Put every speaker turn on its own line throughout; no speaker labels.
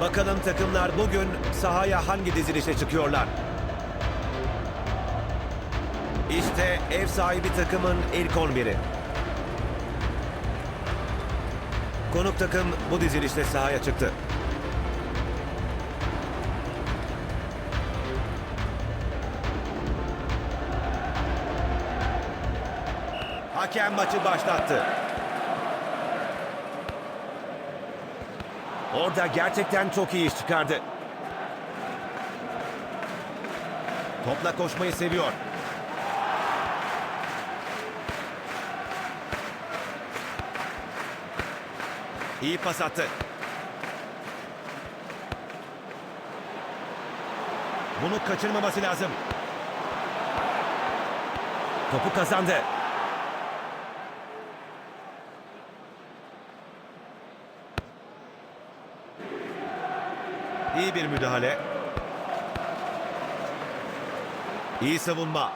Bakalım takımlar bugün sahaya hangi dizilişe çıkıyorlar? İşte ev sahibi takımın ilk 11'i. Konuk takım bu dizilişle sahaya çıktı. Hakem maçı başlattı. Orada gerçekten çok iyi iş çıkardı. Topla koşmayı seviyor. İyi pas attı. Bunu kaçırmaması lazım. Topu kazandı. İyi bir müdahale. İyi savunma.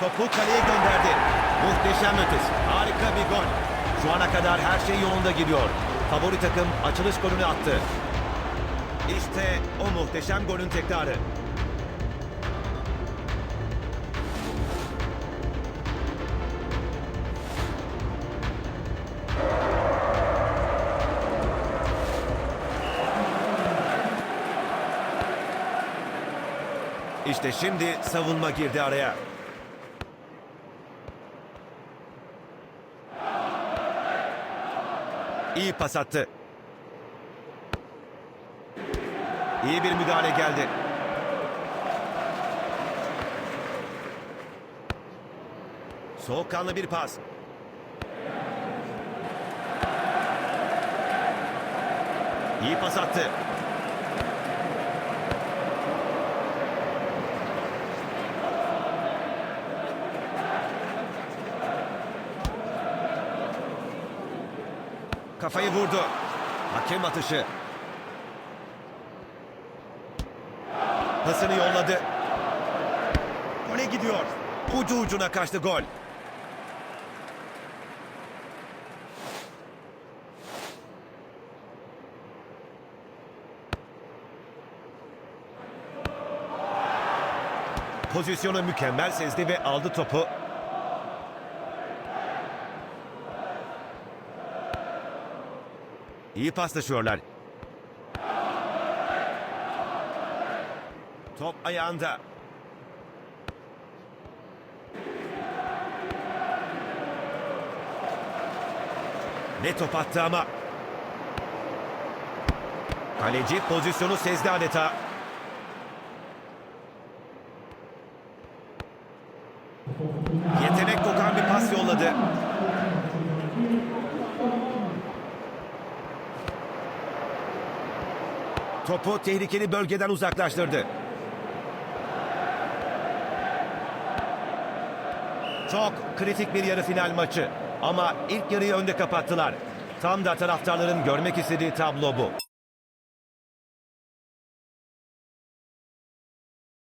Topu kaleye gönderdi. Muhteşem ötesi. Harika bir gol. Şu ana kadar her şey yolunda gidiyor. Favori takım açılış golünü attı. İşte o muhteşem golün tekrarı. İşte şimdi savunma girdi araya. İyi pas attı. İyi bir müdahale geldi. Soğukkanlı bir pas. İyi pas attı. Kafayı vurdu. Hakem atışı. Pasını yolladı. Gole gidiyor. Ucu ucuna kaçtı gol. Pozisyonu mükemmel sezdi ve aldı topu. İyi paslaşıyorlar. Top ayağında. Ne top attı ama. Kaleci pozisyonu sezdi adeta. Yetenek kokan bir pas yolladı. Topu tehlikeli bölgeden uzaklaştırdı. Çok kritik bir yarı final maçı. Ama ilk yarıyı önde kapattılar. Tam da taraftarların görmek istediği tablo bu.